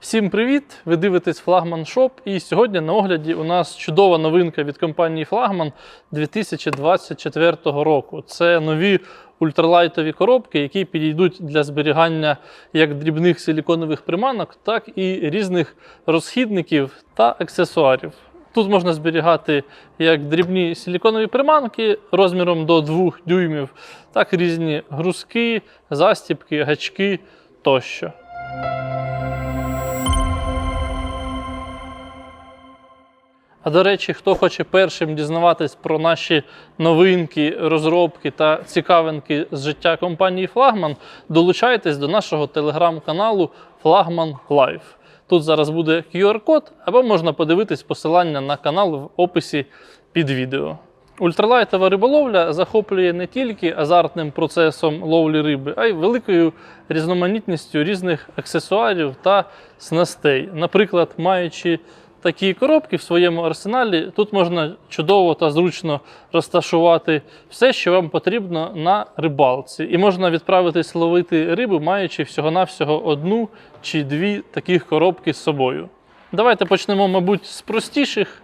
Всім привіт! Ви дивитесь Флагман Шоп. І сьогодні на огляді у нас чудова новинка від компанії Флагман 2024 року. Це нові ультралайтові коробки, які підійдуть для зберігання як дрібних силіконових приманок, так і різних розхідників та аксесуарів. Тут можна зберігати як дрібні силіконові приманки розміром до 2 дюймів, так і різні грузки, застібки, гачки тощо. А до речі, хто хоче першим дізнаватись про наші новинки, розробки та цікавинки з життя компанії Флагман, долучайтесь до нашого телеграм-каналу Флагман Лайф. Тут зараз буде QR-код, або можна подивитись посилання на канал в описі під відео. Ультралайтова риболовля захоплює не тільки азартним процесом ловлі риби, а й великою різноманітністю різних аксесуарів та снастей. Наприклад, маючи такі коробки в своєму арсеналі, тут можна чудово та зручно розташувати все, що вам потрібно на рибалці. І можна відправитись ловити рибу, маючи всього-навсього одну чи дві таких коробки з собою. Давайте почнемо, мабуть, з простіших.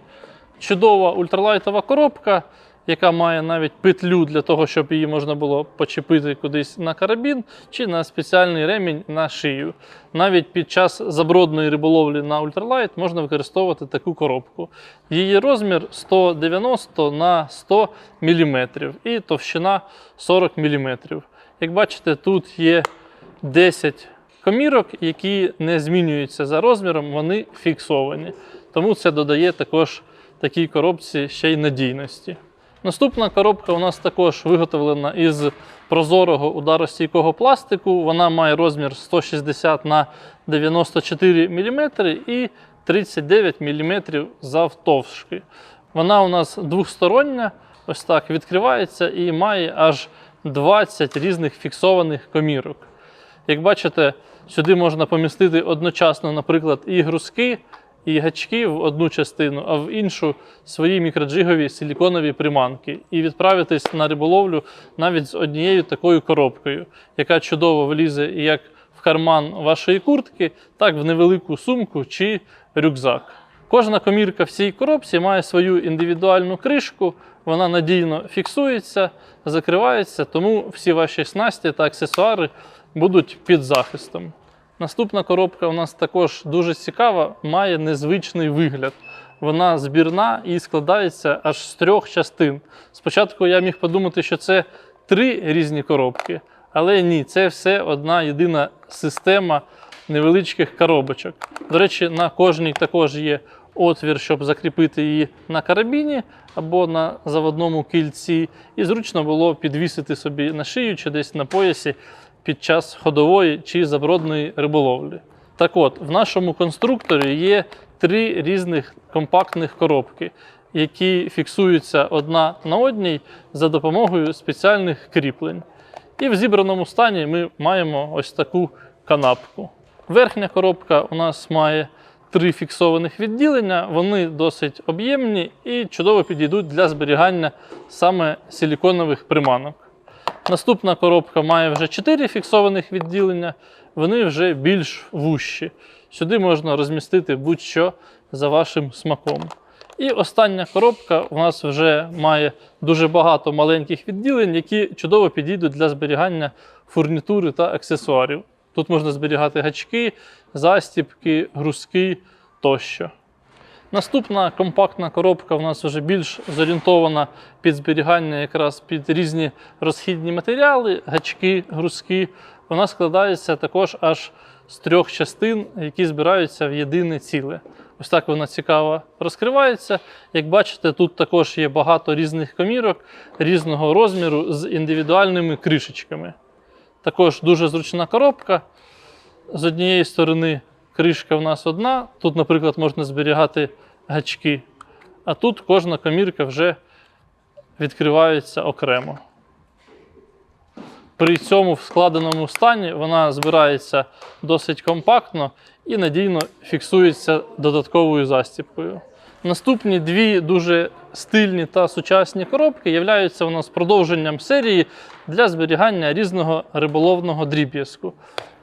Чудова ультралайтова коробка, яка має навіть петлю для того, щоб її можна було почепити кудись на карабін чи на спеціальний ремінь на шию. Навіть під час забродної риболовлі на ультралайт можна використовувати таку коробку. Її розмір 190 на 100 мм і товщина 40 мм. Як бачите, тут є 10 комірок, які не змінюються за розміром, вони фіксовані. Тому це додає також такій коробці ще й надійності. Наступна коробка у нас також виготовлена із прозорого ударостійкого пластику. Вона має розмір 160 на 94 мм і 39 мм завтовшки. Вона у нас двохстороння, ось так відкривається і має аж 20 різних фіксованих комірок. Як бачите, сюди можна помістити одночасно, наприклад, і грузки, і гачки в одну частину, а в іншу свої мікроджигові силіконові приманки, і відправитись на риболовлю навіть з однією такою коробкою, яка чудово влізе як в карман вашої куртки, так в невелику сумку чи рюкзак. Кожна комірка в цій коробці має свою індивідуальну кришку, вона надійно фіксується, закривається, тому всі ваші снасті та аксесуари будуть під захистом. Наступна коробка у нас також дуже цікава, має незвичний вигляд. Вона збірна і складається аж з трьох частин. Спочатку я міг подумати, що це три різні коробки, але ні, це все одна єдина система невеличких коробочок. До речі, на кожній також є отвір, щоб закріпити її на карабіні або на заводному кільці, і зручно було підвісити собі на шию чи десь на поясі під час ходової чи забродної риболовлі. Так от, в нашому конструкторі є три різних компактних коробки, які фіксуються одна на одній за допомогою спеціальних кріплень. І в зібраному стані ми маємо ось таку канапку. Верхня коробка у нас має три фіксованих відділення, вони досить об'ємні і чудово підійдуть для зберігання саме силіконових приманок. Наступна коробка має вже 4 фіксованих відділення, вони вже більш вущі. Сюди можна розмістити будь-що за вашим смаком. І остання коробка у нас вже має дуже багато маленьких відділень, які чудово підійдуть для зберігання фурнітури та аксесуарів. Тут можна зберігати гачки, застібки, грузки тощо. Наступна компактна коробка у нас вже більш зорієнтована під зберігання якраз під різні розхідні матеріали, гачки, грузки. Вона складається також аж з трьох частин, які збираються в єдине ціле. Ось так вона цікаво розкривається. Як бачите, тут також є багато різних комірок різного розміру з індивідуальними кришечками. Також дуже зручна коробка. З однієї сторони кришка в нас одна. Тут, наприклад, можна зберігати гачки. А тут кожна комірка вже відкривається окремо. При цьому в складеному стані вона збирається досить компактно і надійно фіксується додатковою застіпкою. Наступні дві дуже стильні та сучасні коробки являються у нас продовженням серії для зберігання різного риболовного дріб'язку.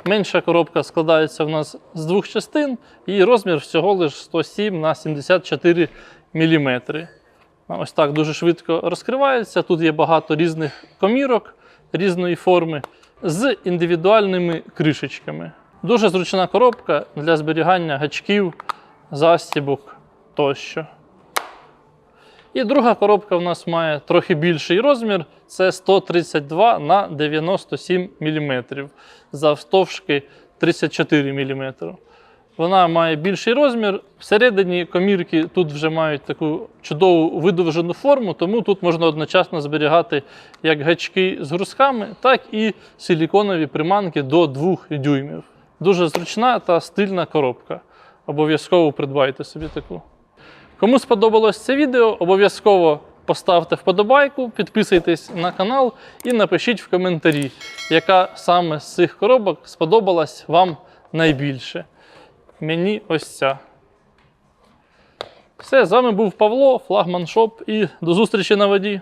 Менша коробка складається в нас з двох частин, і розмір всього лише 107 на 74 мм. Ось так дуже швидко розкривається. Тут є багато різних комірок різної форми з індивідуальними кришечками. Дуже зручна коробка для зберігання гачків, застібок тощо. І друга коробка в нас має трохи більший розмір. Це 132 на 97 мм, завстовшки 34 мм. Вона має більший розмір. Всередині комірки тут вже мають таку чудову видовжену форму, тому тут можна одночасно зберігати як гачки з грузками, так і силіконові приманки до 2 дюймів. Дуже зручна та стильна коробка. Обов'язково придбайте собі таку. Кому сподобалось це відео, обов'язково поставте вподобайку, підписуйтесь на канал і напишіть в коментарі, яка саме з цих коробок сподобалась вам найбільше. Мені ось ця. Все, з вами був Павло, флагман Шоп, і до зустрічі на воді.